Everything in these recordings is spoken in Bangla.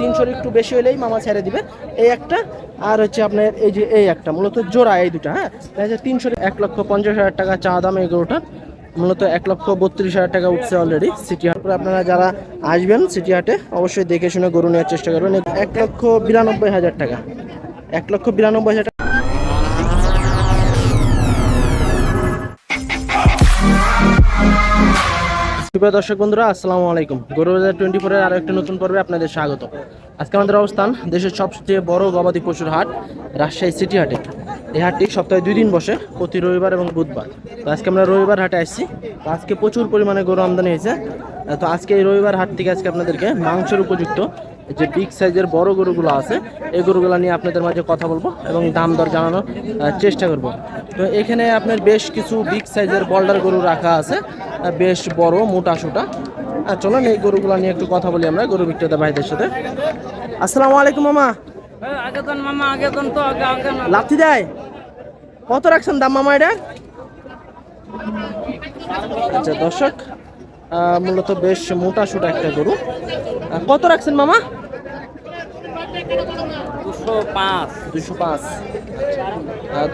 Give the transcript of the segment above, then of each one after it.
তিনশোর একটু বেশি হলেই মামা ছেড়ে দিবে। এই একটা, আর হচ্ছে আপনার এই যে এই একটা, মূলত জোড়া এই দুটা হ্যাঁ? তিনশোর এক লক্ষ পঞ্চাশ হাজার টাকা চা দাম এই গরুটার, মূলত এক লক্ষ বত্রিশ হাজার টাকা উঠছে অলরেডি সিটি হাট আপনারা যারা আসবেন সিটি হাটে অবশ্যই দেখে শুনে গরু নেওয়ার চেষ্টা করবেন। এক লক্ষ বিরানব্বই হাজার টাকা, এক লক্ষ বিরানব্বই হাজার টাকা। সুপ্রিয় দর্শক বন্ধুরা, আসসালামু আলাইকুম। গরু বাজার টোয়েন্টি ফোরের আরও একটি নতুন পর্বে আপনাদের স্বাগত। আজকে আমাদের অবস্থান দেশের সবচেয়ে বড় গবাদি পশুর হাট, রাজশাহী সিটি হাটে। এই হাটটি সপ্তাহে দুই দিন বসে, প্রতি রবিবার এবং বুধবার। তো আজকে আমরা রবিবার হাটে আসছি। তো আজকে প্রচুর পরিমাণে গরু আমদানি হয়েছে। তো আজকে এই রবিবার হাট থেকে আজকে আপনাদেরকে মাংসের উপযুক্ত যে বিগ সাইজের বড় গরুগুলো আছে এই গরুগুলো নিয়ে আপনাদের মাঝে কথা বলব এবং দাম দর জানানোর চেষ্টা করব। তো এখানে আপনার বেশ কিছু বিগ সাইজের বল্ডার গরু রাখা আছে বেশ বড় মোটা সোটা। আর চলুন এই গরুগুলো নিয়ে একটু কথা বলি আমরা গরু বিক্রেতা ভাইদের সাথে। আসসালামু আলাইকুম মামা। না লাথি দেয়। কত রাখছেন দাম মামা এটা? আচ্ছা দর্শক মূলত বেশ মোটা সোটা একটা গরু। কত রাখছেন মামা? দুশো পাঁচ। দুশো পাঁচ।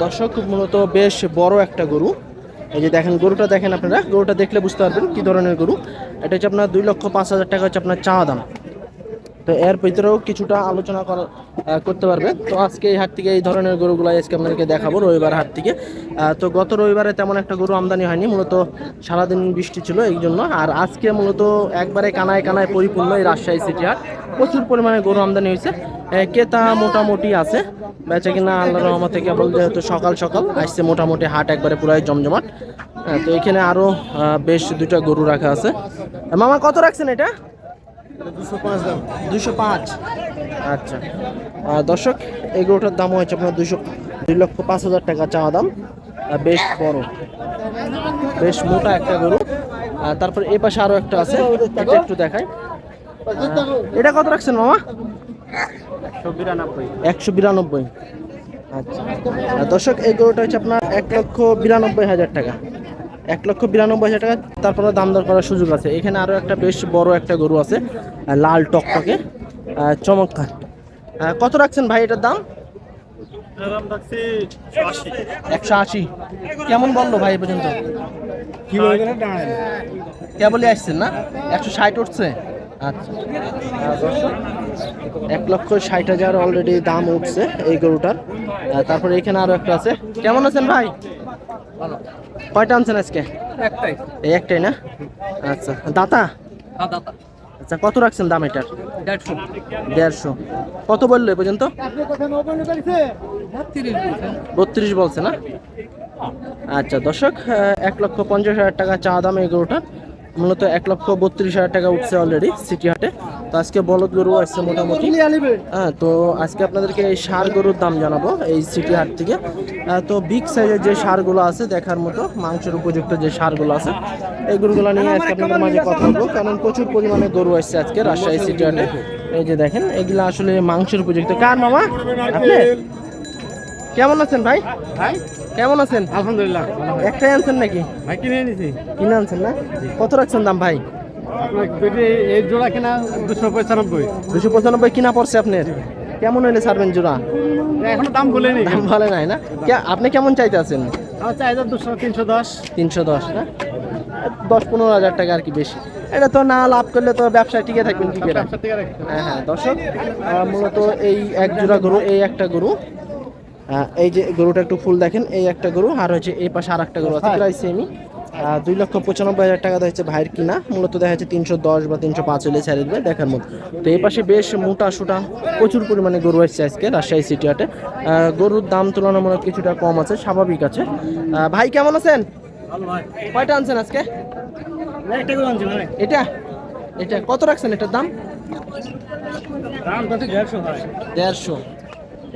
দর্শক মূলত বেশ বড় একটা গরু। এই যে দেখেন গরুটা দেখেন আপনারা। গরুটা দেখলে বুঝতে পারবেন কি ধরনের গরু। এটা হচ্ছে আপনার দুই লক্ষ পাঁচ হাজার টাকা হচ্ছে আপনার চাওয়া দাম। তো এর ভিতরেও কিছুটা আলোচনা করা করতে পারবে। তো আজকে এই হাট থেকে এই ধরনের গরুগুলো আজকে আপনাদেরকে দেখাবো রবিবার হাট থেকে। তো গত রবিবারে তেমন একটা গরু আমদানি হয়নি মূলত সারাদিন বৃষ্টি ছিল এই জন্য। আর আজকে মূলত একবারে কানায় কানায় পরিপূর্ণ এই রাজশাহী সিটি হাট। প্রচুর পরিমাণে গরু আমদানি হয়েছে। ক্রেতা মোটামুটি আছে বেচা কিনা আল্লাহ রহমতে কেবল যেহেতু সকাল সকাল আসছে মোটামুটি হাট একবারে পুরাই জমজমাট। হ্যাঁ, তো এখানে আরও বেশ দুটা গরু রাখা আছে। মামা কত রাখছেন এটা? দুশো পাঁচ দাম। দুশো পাঁচ। আচ্ছা। আর দর্শক এই গরুটার দাম হচ্ছে আপনার দুশো দুই লক্ষ পাঁচ হাজার টাকা চাওয়া দাম। আর বেশ বড়। বেশ মোটা একটা গরু। আর তারপর এ পাশে আরও একটা আছে। এটা একটু দেখাই। এটা কত রাখছেন মামা? একশো বিরানব্বই। আচ্ছা। আর দর্শক এই গরুটা হচ্ছে আপনার এক লক্ষ বিরানব্বই হাজার টাকা। এক লক্ষ বিরানব্বই হাজার টাকা তারপরে দাম দর করার সুযোগ আছে। এখানে আরও একটা বেশ বড় একটা গরু আছে লাল টকটকে। চমৎকার। কত রাখছেন ভাই এটার দাম? একশো আশি। কেমন বলল ভাই পর্যন্ত? কেবলই আসছেন না? একশো ষাট উঠছে? আচ্ছা। এক লক্ষ ষাট হাজার অলরেডি দাম উঠছে এই গরুটার। তারপরে এখানে আরও একটা আছে। কেমন আছেন ভাই? কয়টা আনছেন আজকে? একটাই। এই একটাই না? আচ্ছা। দাতা? হ্যাঁ আচ্ছা কত রাখছেন দাম এটার? দেড়শো। দেড়শো। কত বলল এ পর্যন্ত? বত্রিশ বলছে। না? আচ্ছা দর্শক এক লক্ষ পঞ্চাশ হাজার টাকা চা দাম এই গরুটার মূলত এক লক্ষ বত্রিশ হাজার টাকা উঠছে অলরেডি সিটি হাটে। তো আজকে বলদ গরু আসছে মোটামুটি। হ্যাঁ তো আজকে আপনাদেরকে এই সার গরুর দাম জানাব এই সিটি হাট থেকে। তো বিগ সাইজের যে সারগুলো আছে দেখার মতো মাংসের উপযুক্ত যে সারগুলো আছে এই গরুগুলো নিয়ে আজকে আপনাদের মাঝে কথা বলব। কারণ প্রচুর পরিমাণে গরু আসছে আজকে রাজশাহী সিটি হাটে। এই যে দেখেন এগুলো আসলে মাংসের উপযুক্ত। কার মামা? আপনি কেমন আছেন ভাই? ভাই? কেমন আছেন? আলহামদুলিল্লাহ একটাই আনছেন নাকি? ভাই কিনে নিছি কিনে আনছেন না? কত রাখছেন দাম ভাই? এই জোড়া কিনা দুশো পঁচানব্বই। দুশো পঁচানব্বই কিনা পড়ছে আপনার? কেমন হইলে ছাড়বেন জোড়া? এখনও দাম বলেনি দাম ভালো নাই না? আপনি কেমন চাইতে আছেন আমার চাহিদা দুশো তিনশো দশ। তিনশো দশ না? দশ পনেরো হাজার টাকা আর কি বেশি। এটা তো না লাভ করলে তো ব্যবসায় টিকে থাকবেন কি করে? হ্যাঁ হ্যাঁ দর্শক মূলত এই এক জোড়া গরু এই একটা গরু। এই যে গরুটা একটু ফুল দেখেন এই একটা গরু আর হচ্ছে এই পাশে আর একটা গরু আছে প্রায় সেমই দুই লক্ষ পঁচানব্বই হাজার টাকা হচ্ছে ভাইয়ের কিনা। মূলত দেখা যাচ্ছে তিনশো দশ বা তিনশো পাঁচ হলে ছেড়ে দেবে দেখার মতো। তো এই পাশে বেশ মোটা সোটা প্রচুর পরিমাণে গরু আসছে আজকে রাজশাহী সিটি হাটে। গরুর দাম তুলনামূলক কিছুটা কম আছে স্বাভাবিক আছে। ভাই কেমন আছেন? কয়টা আনছেন আজকে? এটা? এটা কত রাখছেন এটার দাম? দেড়শো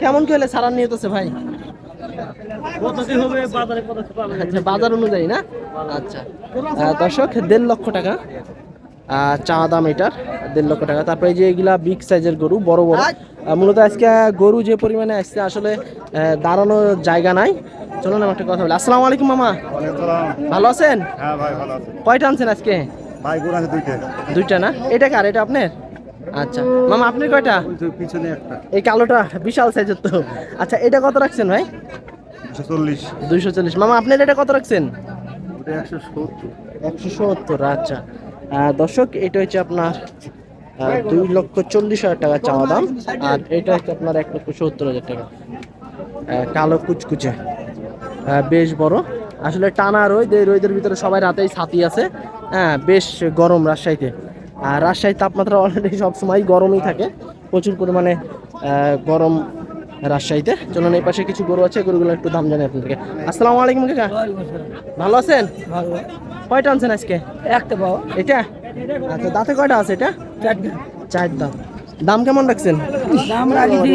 কেমন কি হলে সারান নিয়ে ভাই? আচ্ছা বাজার অনুযায়ী না? আচ্ছা। দর্শক দেড় লক্ষ টাকা। চা দাম এটার দেড় লক্ষ টাকা। তারপরে এই যে এগুলা বিগ সাইজের গরু বড় বড়। মূলত আজকে গরু যে পরিমাণে আসছে আসলে দাঁড়ানোর জায়গা নাই। চলুন আমার একটা কথা বলি। আসসালামু আলাইকুম মামা। ভালো আছেন? হ্যাঁ ভাই ভালো আছে। কয়টা আনছেন আজকে? ভাই গরু আছে দুইটা। দুইটা না? এটা কার? এটা আপনার? আচ্ছা। মামা আপনি কয়টা? পিছনে একটা। এই কালোটা বিশাল সাইজের তো। আচ্ছা এটা কত রাখছেন ভাই? চল্লিশ। দুইশো চল্লিশ। মামা আপনার এটা কত রাখছেন? একশো সত্তর। একশো সত্তর আচ্ছা। দর্শক এটা হচ্ছে আপনার দুই লক্ষ চল্লিশ হাজার টাকা চাওয়া দাম আর এটা হচ্ছে আপনার এক লক্ষ সত্তর হাজার টাকা। কালো কুচকুচে। বেশ বড়। আসলে টানা রোদ এই রোদের ভিতরে সবাই রাতেই ছাতি আছে। হ্যাঁ বেশ গরম রাজশাহীতে। আর রাজশাহীর তাপমাত্রা অলরেডি সবসময় গরমই থাকে। প্রচুর পরিমাণে গরম রাজশাহীতে। চলুন এই পাশে কিছু গরু আছে গরুগুলো একটু দাম জানি আপনাদেরকে। আসসালামু আলাইকুম কাকা। ভালো আছেন? ভালো কয়টা আনছেন আজকে? একটা বাবা। এটা? আচ্ছা দাঁতে কয়টা আছে এটা? চার দাঁত দাম কেমন রাখছেন? দাম রাখেছি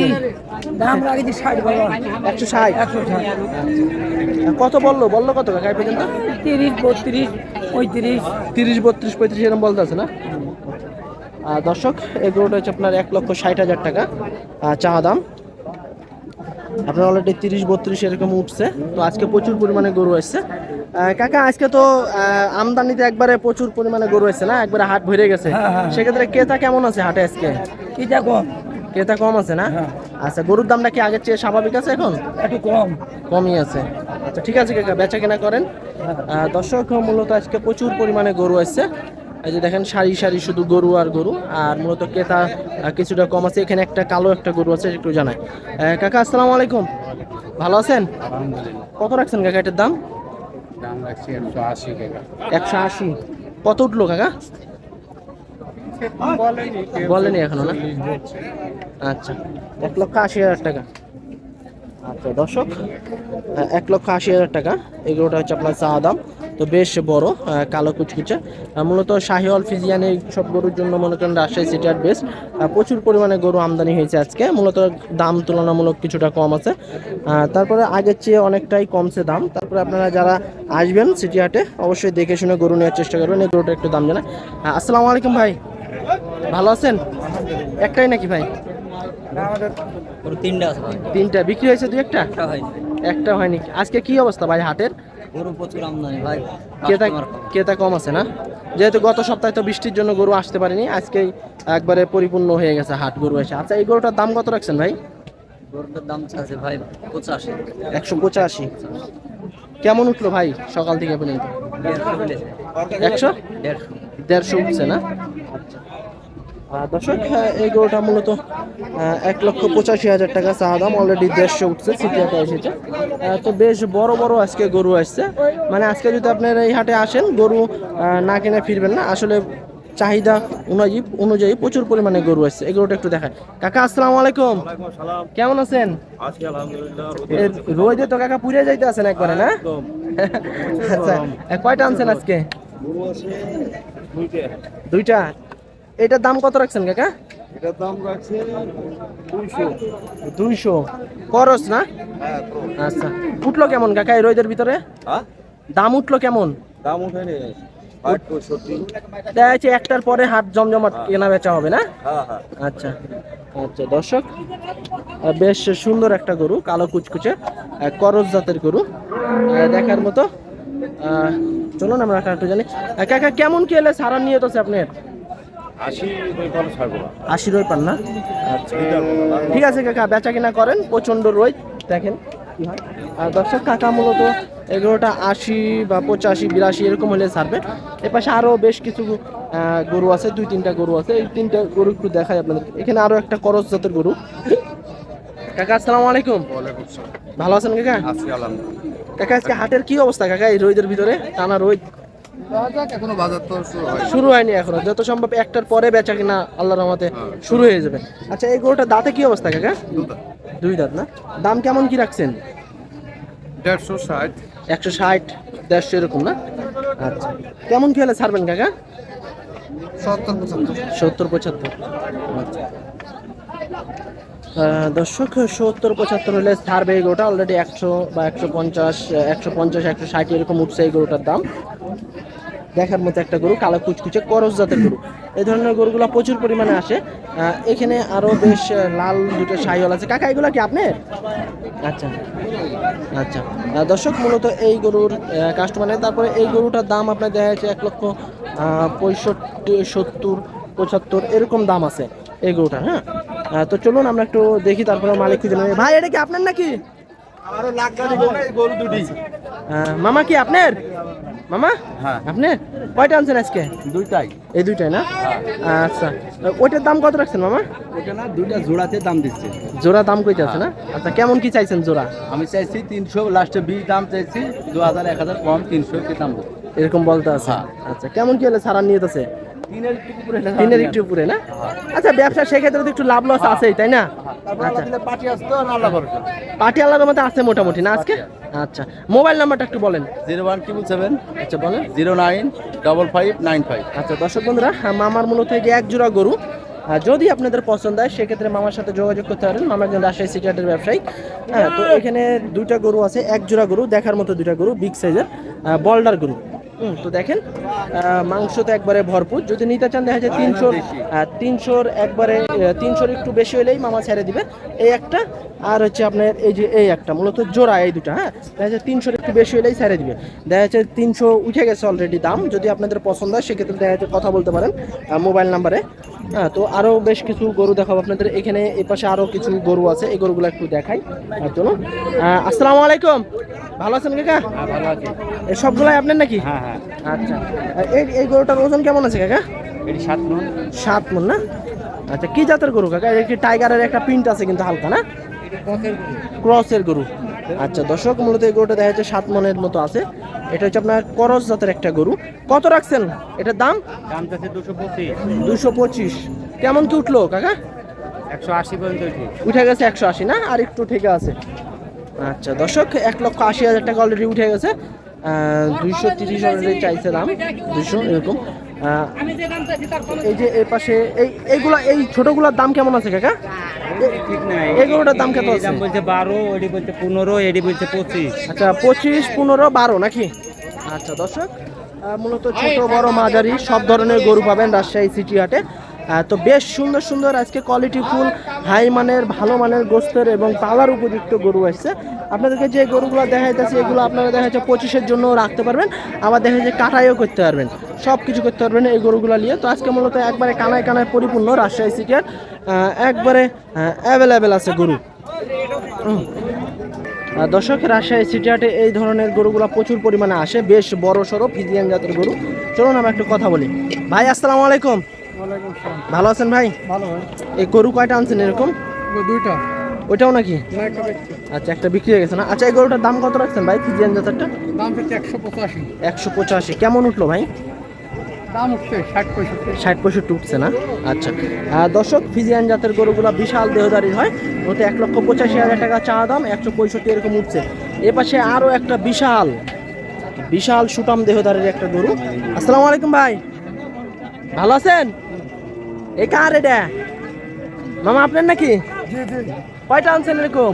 দাম রাখেছি ষাট বাবা। একশো ষাট? একশো ষাট। কত বলল? বলল কত কাকা এই পর্যন্ত? তিরিশ বত্রিশ পঁয়ত্রিশ। তিরিশ বত্রিশ পঁয়ত্রিশ এরকম বলতে আছে না? দর্শক এই গরুটা হচ্ছে আপনার এক লক্ষ ষাট হাজার টাকা আহ, চা দাম। আপনার অলরেডি তিরিশ বত্রিশ এরকম উঠছে। তো আজকে প্রচুর পরিমাণে গরু এসছে কাকা আজকে তো আমদানিতে একবারে প্রচুর পরিমাণে গরু এসছে না? একবারে হাট ভরে গেছে। হ্যাঁ, হ্যাঁ। সেক্ষেত্রে ক্রেতা কেমন আছে হাটে আজকে? কি দেখো ক্রেতা কম আছে না? হ্যাঁ। আচ্ছা গরুর দামটা কি আগের চেয়ে স্বাভাবিক আছে এখন? একটু কম। কমই আছে। আচ্ছা ঠিক আছে কাকা বেচা কেনা করেন। দর্শক মূলত আজকে প্রচুর পরিমাণে গরু আসছে। এই যে দেখেন সারি সারি শুধু গরু আর গরু আর মূলত ক্রেতা কিছুটা কম আছে। এখানে একটা কালো একটা গরু আছে একটু জানাই। কাকা আসসালামু আলাইকুম। ভালো আছেন? কত রাখছেন কাকা এটার দাম? দাম একশো আশি একশো আশি। কত উঠল কাকা? বলেনি এখনও না? আচ্ছা এক লক্ষ আশি হাজার টাকা। আচ্ছা দর্শক এক লক্ষ আশি হাজার টাকা। এগুলোটা হচ্ছে আপনার চা দাম। তো বেশ বড় কালো কুচকুচে। মূলত শাহিওয়াল ফিজিয়ান এই সব গরুর জন্য মনে করেন রাজশাহী সিটি আর বেস্ট প্রচুর পরিমাণে গরু আমদানি হয়েছে আজকে। মূলত দাম তুলনামূলক কিছুটা কম আছে। তারপরে আগের চেয়ে অনেকটাই কমছে দাম। তারপরে আপনারা যারা আসবেন সিটি হাটে, অবশ্যই দেখে শুনে গরু নেওয়ার চেষ্টা করবেন। এই গরুটা একটু দাম জানা আসসালামু আলাইকুম ভাই। ভালো আছেন? একটাই নাকি ভাই? তিনটা তিনটা। বিক্রি হয়েছে দুই একটা? একটা হয়নি। আজকে কি অবস্থা ভাই হাটের? গরু প্রচুর আমদানি ভাই। ক্রেতা ক্রেতা কম আছে না? যেহেতু গত সপ্তাহে তো বৃষ্টির জন্য গরু আসতে পারেনি আজকেই একবারে পরিপূর্ণ হয়ে গেছে হাট গরু এসে। আচ্ছা এই গরুটার দাম কত রাখছেন ভাই? গরুটার দাম আছে ভাই পঁচাশি। একশো পঁচাশি। কেমন উঠল ভাই সকাল থেকে পর্যন্ত? একশো? দেড়শো উঠছে না? দর্শক হ্যাঁ, এই গরুটা মূলত এক লক্ষ পঁচাশি হাজার টাকা চা দাম অলরেডি দেড়শো উঠছে সিটিয়াতে এসেছে। তো বেশ বড় বড় আজকে গরু আসছে। মানে আজকে যদি আপনার এই হাটে আসেন গরু না কিনে ফিরবেন না। আসলে চাহিদা অনুযায়ী অনুযায়ী প্রচুর পরিমাণে গরু আসছে। এই গরুটা একটু দেখায় কাকা আসসালামু আলাইকুম। কেমন আছেন? রোদে তো কাকা পুড়ে যাইতে আছেন একবারে না? আচ্ছা কয়টা আনছেন আজকে? দুইটা? এটার দাম কত রাখছেন কাকা? এটার দাম রাখছে দুইশো। দুইশো। খরচ না? আচ্ছা। উঠল কেমন কাকা এই রোদের ভিতরে? হ্যাঁ? দাম উঠল কেমন? দাম উঠেনি। একটার পরে হাট জমজমাট কেনা বেচা হবে না? হ্যাঁ হ্যাঁ। আচ্ছা। আচ্ছা দর্শক বেশ সুন্দর একটা গরু কালো কুচকুচে করজ জাতের গরু। দেখার মতো চলুন আমরা একটা জানি। কাকা কেমন কি এলে সারা নিয়ে তো আপনার? আশি রোই পান না? আচ্ছা ঠিক আছে কাকা বেচা কিনা করেন প্রচণ্ড রোদ দেখেন কি হয়। আর দর্শক কাকা মূলত এগারোটা আশি বা পঁচাশি বিরাশি এরকম হলে ছাড়বে। এর পাশে আরও বেশ কিছু গরু আছে দুই তিনটা গরু আছে। এই তিনটা গরু একটু দেখাই আপনাদের। এখানে আরও একটা করজ জাতের গরু। কাকা আসসালামু আলাইকুম। ভালো আছেন কাকা? কাকা আজকে হাটের কি অবস্থা কাকা এই রোদের ভিতরে? টানা রোদ। এখনও বাজার তো শুরু হয়নি। এখনও। যত সম্ভব একটার পরে বেচা কিনা আল্লাহর রহমতে শুরু হয়ে যাবে। আচ্ছা এই গরুটা দাঁতে কি অবস্থা কাকা? দুই দাঁত। না? দাম কেমন কি রাখছেন? দেড়শো ষাট। একশো ষাট দেড়শো এরকম না? আচ্ছা। কেমন কি হলে ছাড়বেন কাকা? সত্তর পঁচাত্তর। সত্তর পঁচাত্তর। আচ্ছা। দর্শক সত্তর পঁচাত্তর হলে ছাড়বে এই গরুটা। অলরেডি একশো বা একশো পঞ্চাশ একশো পঞ্চাশ একশো ষাট এরকম উঠছে এই গরুটার দাম। দেখার মতো একটা গরু কালো কুচকুচে করজ জাতের গরু। এই ধরনের গরুগুলো প্রচুর পরিমাণে আসে। এখানে আরও বেশ লাল দুটো সাইওয়াল আছে। কাকা এগুলো কি আপনি আচ্ছা। আচ্ছা। দর্শক মূলত এই গরুর কাস্টমারের তারপরে এই গরুটার দাম আপনার দেখা যাচ্ছে এক লক্ষ পঁয়ষট্টি সত্তর পঁচাত্তর এরকম দাম আছে এই গরুটা হ্যাঁ? তো চলুন আমরা একটু দেখি তারপরে মালিক খুঁজে নেব। ভাই এটা কি আপনার নাকি? আহ, মামা কি আপনার? মামা হ্যাঁ। আপনি কয়টা আনছেন আজকে? দুইটাই। এই দুইটাই না? আচ্ছা। ওইটার দাম কত রাখছেন মামা? ওটা না দুইটা জোড়াতে দাম দিচ্ছে। জোড়া দাম কইতে আছে না? আচ্ছা কেমন কি চাইছেন জোড়া? আমি চাইছি তিনশো লাস্টে বিশ দাম চাইছি দু হাজার এক হাজার কম তিনশো কি দাম এরকম বলতে আছে। হ্যাঁ। আচ্ছা কেমন কি হলে সারা নিয়ে আছে তিনের একটু উপরে না? আচ্ছা ব্যবসা সেক্ষেত্রে তো একটু লাভ লস আছেই তাই না? আচ্ছা। দিলে পার্টি আসতো না আল্লাহ ভরসা। পার্টি আলাদার মধ্যে আছে মোটামুটি না আজকে? আচ্ছা মোবাইল নাম্বারটা একটু বলেন। জিরো ওয়ান ট্রিপল সেভেন আচ্ছা বলেন। Zero nine double five nine five. আচ্ছা দর্শক বন্ধুরা হ্যাঁ, মামার মূলত যে এক জোড়া গরু আহ, যদি আপনাদের পছন্দ হয় সেক্ষেত্রে মামার সাথে যোগাযোগ করতে পারেন। মামা একজন রাজশাহী সিটিহাটের ব্যবসায়ী। হ্যাঁ তো এখানে দুইটা গরু আছে এক জোড়া গরু দেখার মতো দুইটা গরু বিগ সাইজের বল্ডার গরু। তো দেখেন মাংস তো একবারে ভরপুর। যদি নিতে চান দেখা যায় তিনশোর তিনশোর একবারে তিনশোর একটু বেশি হলেই মামা ছেড়ে দিবে এই একটা আর হচ্ছে আপনার এই যে এই একটা মূলত জোড়া এই দুটা হ্যাঁ? দেখা যাচ্ছে তিনশোর একটু বেশি হলেই ছেড়ে দিবে দেখা যাচ্ছে তিনশো উঠে গেছে অলরেডি দাম যদি আপনাদের পছন্দ হয় সেক্ষেত্রে দেখা যাচ্ছে কথা বলতে পারেন মোবাইল নাম্বারে হ্যাঁ তো আরও বেশ কিছু গরু দেখাবো আপনাদের। এখানে এই পাশে আরও কিছু গরু আছে এই গরুগুলো একটু দেখাই আর জন্য। আসসালামু আলাইকুম। ভালো আছেন কাকা? হ্যাঁ ভালো আছে। এই সবগুলাই আপনার নাকি? হ্যাঁ হ্যাঁ। আচ্ছা। এই এই গরুটার ওজন কেমন আছে কাকা? এটি সাত মন। সাত মন না? আচ্ছা কি জাতের গরু কাকা? একটি টাইগারের একটা প্রিন্ট আছে কিন্তু হালকা না? ক্রসের গরু। আচ্ছা দর্শক মূলত এই গরুটা দেখা যাচ্ছে সাত মনের মতো আছে। এটা হচ্ছে আপনার করস জাতের একটা গরু। কত রাখছেন? এটার দাম? দাম চাচ্ছে দুশো পঁচিশ। দুশো পঁচিশ। কেমন কি উঠল কাকা? একশো আশি পর্যন্ত উঠে গেছে একশো আশি না? আর একটু ঠিক আছে। আচ্ছা দর্শক এক লক্ষ আশি হাজার টাকা অলরেডি উঠে গেছে। দুইশো তিরিশ অলরেডি চাইছে দাম দুইশো এরকম। এই যে এর পাশে এই এইগুলা এই ছোটগুলোর দাম কেমন আছে কাকা? দাম কত আছে? বলছে বারো বলছে পনেরো বলছে পঁচিশ। আচ্ছা পঁচিশ পনেরো বারো নাকি? আচ্ছা দর্শক মূলত ছোট বড় মাঝারি সব ধরনের গরু পাবেন রাজশাহী সিটি হাটে। তো বেশ সুন্দর সুন্দর আজকে কোয়ালিটি ফুল হাই মানের ভালো মানের গোস্তের এবং পালার উপযুক্ত গরু আসছে। আপনাদেরকে যে গরুগুলো দেখা যাচ্ছে এগুলো আপনারা দেখা যাচ্ছে পঁচিশের জন্য রাখতে পারবেন আবার দেখা যাচ্ছে কাটাইও করতে পারবেন সব কিছু করতে পারবেন এই গরুগুলো নিয়ে। তো আজকে মূলত একবারে কানায় কানায় পরিপূর্ণ রাজশাহী আহ, একবারে অ্যাভেলেবেল আছে গরু। দর্শক রাজশাহী সিটি হাটে এই ধরনের গরুগুলো প্রচুর পরিমাণে আসে বেশ বড় সড়ো ফিজিয়ান জাতের গরু। চলুন আমরা একটু কথা বলি। ভাই আসসালামু আলাইকুম। ভালো আছেন ভাই? ভালো এই গরু কয়টা আনছেন এরকম? দুইটা। ওইটাও নাকি? আচ্ছা একটা বিক্রি হয়ে গেছে না? আচ্ছা এই গরুটার দাম কত রাখছেন ভাই? ফিজিয়ান জাতেরটা দাম হচ্ছে একশো পঁচাশি। একশো পঁচাশি। কেমন উঠল ভাই? দাম উঠছে ষাট পঁয়ষট্টি। ষাট পঁয়ষট্টি উঠছে না? আচ্ছা। দর্শক ফিজিয়ান জাতের গরুগুলো বিশাল দেহদারি হয়। ওতে এক লক্ষ পঁচাশি হাজার টাকা চা দাম একশো পঁয়ষট্টি এরকম উঠছে। এ পাশে আরও একটা বিশাল বিশাল সুটাম দেহদারের একটা গরু। আসসালামু আলাইকুম ভাই। ভালো আছেন? এ কার এটা? মামা আপনার নাকি? কয়টা আনছেন এরকম?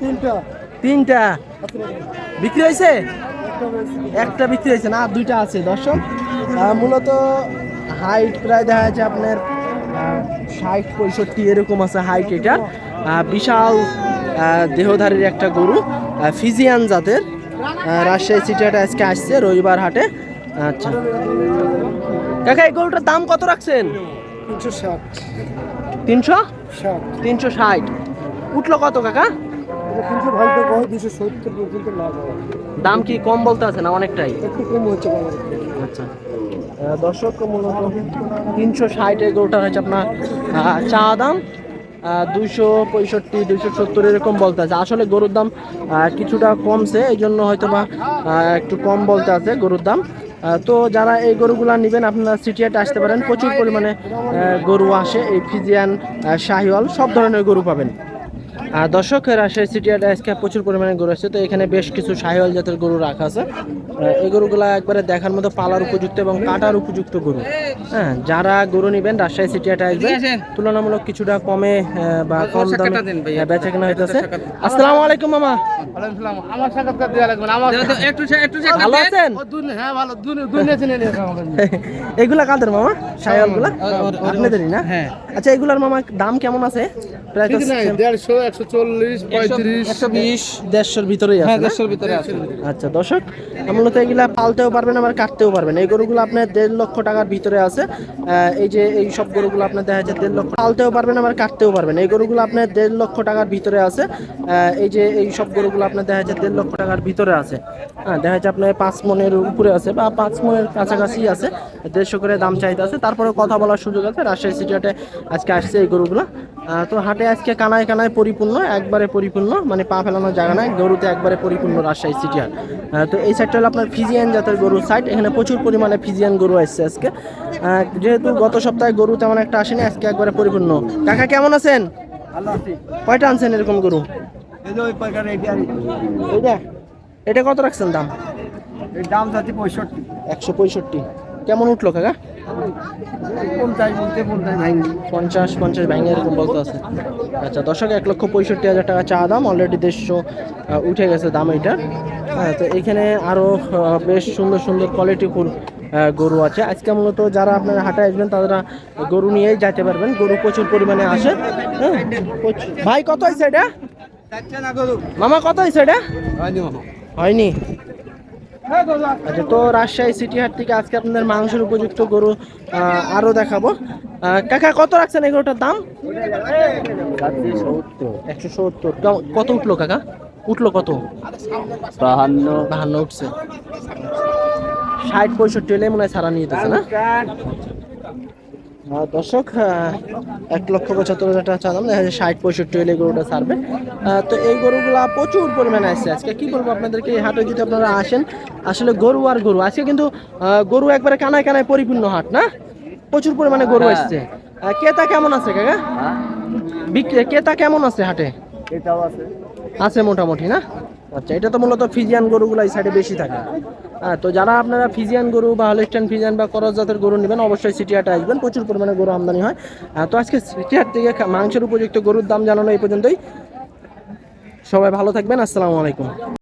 তিনটা। তিনটা। বিক্রি হয়েছে? একটা বিক্রি হয়েছে না? দুইটা আছে দর্শক। মূলত হাইট প্রায় দেখা যাচ্ছে আপনার ষাট পঁয়ষট্টি এরকম আছে হাইট এটা। বিশাল দেহধারীর একটা গরু ফিজিয়ান জাতের। রাজশাহী সিটিহাটে আজকে আসছে রবিবার হাটে। আচ্ছা। কাকা এই গরুটার দাম কত রাখছেন? তিনশো ষাট। তিনশো? ষাট। তিনশো ষাট। উঠল কত কাকা? তিনশো ভাঙতে কয় দুশো সত্তর পর্যন্ত লাভ হবে। দাম কি কম বলতে আছে না অনেকটাই? একটু কম হচ্ছে আচ্ছা। দর্শক মূলত তিনশো ষাট এগুলোটা হচ্ছে আপনার চা দাম দুইশো পঁয়ষট্টি দুইশো সত্তর এরকম বলতে আছে। আসলে গরুর দাম কিছুটা কমছে এই জন্য হয়তো বা একটু কম বলতে আছে গরুর দাম। তো যারা এই গরুগুলা নেবেন, আপনারা সিটিয়াতে আসতে পারেন। প্রচুর পরিমাণে গরু আসে, এই ফিজিয়ান শাহিওয়াল, সব ধরনের গরু পাবেন। দর্শক রাজশাহী সিটি হাটে আজকে প্রচুর পরিমাণে গরু আছে তো এখানে বেশ কিছু শাহিওয়াল জাতের গরু রাখা আছে। এই গরুগুলা একবারে দেখার মতো পালার উপযুক্ত এবং কাটার উপযুক্ত গরু। হ্যাঁ যারা গরু নেবেন রাজশাহী সিটি হাটে আসবেন তুলনামূলক কিছুটা কমে বা কম দামে বেচা কেনা হইতেছে। আসসালামু আলাইকুম মামা। আমার সাক্ষাৎকার দেওয়া লাগবে আমার একটু একটু ভালো আছেন? হ্যাঁ ভালো। দুনিয়া চিনে নিয়ে এগুলা কাদের মামা? শাহিওয়াল আপনাদেরই না? হ্যাঁ। আচ্ছা এগুলার মামা দাম কেমন আছে? প্রায় তো দেড়শো একশো চল্লিশ পঁয়ত্রিশ। একশো বিশ দেড়শোর ভিতরেই আছে না? ভিতরে আছে। আচ্ছা দর্শক মূলত এগুলা পালতেও পারবেন আবার কাটতেও পারবেন। এই গরুগুলো আপনার দেড় লক্ষ টাকার ভিতরে আছে। এই যে এই সব গরুগুলো আপনার দেখা যাচ্ছে দেড় লক্ষ পালতেও পারবেন, আবার কাটতেও পারবেন। এই গরুগুলো আপনার দেড় লক্ষ টাকার ভিতরে আছে। এই যে এই সব গরুগুলো আপনার দেখা যাচ্ছে দেড় লক্ষ টাকার ভিতরে আছে। হ্যাঁ দেখা যাচ্ছে আপনার পাঁচ মনের উপরে আছে বা পাঁচ মনের কাছাকাছি আছে। দেড়শো করে দাম চাইতে আছে। তারপরে কথা বলার সুযোগ আছে। রাজশাহী সিটিহাটে আজকে আসছে এই গরুগুলো। তো হাটে আজকে কানায় কানায় পরিপূর্ণ একবারে পরিপূর্ণ মানে পা ফেলানোর জায়গা নাই গরুতে একবারে পরিপূর্ণ রাজশাহী সিটি হাট তো এই সাইডটা হলো আপনার ফিজিয়ান জাতের গরুর সাইড এখানে প্রচুর পরিমাণে ফিজিয়ান গরু আসছে আজকে। যেহেতু গত সপ্তাহে গরু তেমন একটা আসেনি আজকে একবারে পরিপূর্ণ। কাকা কেমন আছেন? কয়টা আনছেন এরকম গরু? এইটা? এটা কত রাখছেন দাম? দাম যাচ্ছে পঁয়ষট্টি। একশো পঁয়ষট্টি। কেমন উঠল কাকা? পঞ্চাশ পঞ্চাশ ব্যাঙ্গে এরকম বলতে আছে। আচ্ছা দর্শক এক লক্ষ পঁয়ষট্টি হাজার টাকা চা দাম অলরেডি দেড়শো উঠে গেছে দাম এইটার হ্যাঁ তো এখানে আরও বেশ সুন্দর সুন্দর কোয়ালিটিফুল গরু আছে। আজকে মূলত যারা আপনারা হাটে আসবেন তারা গরু নিয়েই যেতে পারবেন। গরু প্রচুর পরিমাণে আসে। হ্যাঁ ভাই কত হয়েছে এটা? মামা কত হয়েছে এটা? হয়নি। আচ্ছা তো রাজশাহী সিটি হাট থেকে আজকে আপনাদের মাংসের উপযুক্ত গরু আরও আরও দেখাবো। কাকা কত রাখছেন এই গরুটার দাম? একশো সত্তর। কত উঠল কাকা? উঠল কত? বাহান্ন। বাহান্ন উঠছে। ষাট পঁয়ষট্টি হলে মনে হয় ছাড়া নিয়ে যেতেছে না? দর্শক এক লক্ষ পঁচাত্তর হাজার টাকা চালাম দেখা যাচ্ছে ষাট পঁয়ষট্টি হলে গরুটা ছাড়বে। তো এই গরুগুলা প্রচুর পরিমাণে আসছে আজকে। কি বলব আপনাদেরকে এই হাটে যদি আপনারা আসেন আসলে গরু আর গরু। আজকে কিন্তু গরু একবারে কানায় কানায় পরিপূর্ণ হাট না? প্রচুর পরিমাণে গরু হ্যাঁ। আসছে আহ, ক্রেতা কেমন আছে কাকা? বিক্রি ক্রেতা কেমন আছে হাটে? আছে। আছে মোটামুটি না? আচ্ছা এটা তো মূলত ফিজিয়ান গরুগুলো এই সাইডে বেশি থাকে। হ্যাঁ তো যারা আপনারা ফিজিয়ান গরু বা হলিস্টান ফিজিয়ান বা করস জাতের গরু নেবেন, অবশ্যই সিটি হাটে আসবেন। প্রচুর পরিমাণে গরু আমদানি হয়। তো আজকে সিটিহাট থেকে মাংসের উপযুক্ত গরুর দাম জানানো এই পর্যন্তই। সবাই ভালো থাকবেন। আসসালামু আলাইকুম।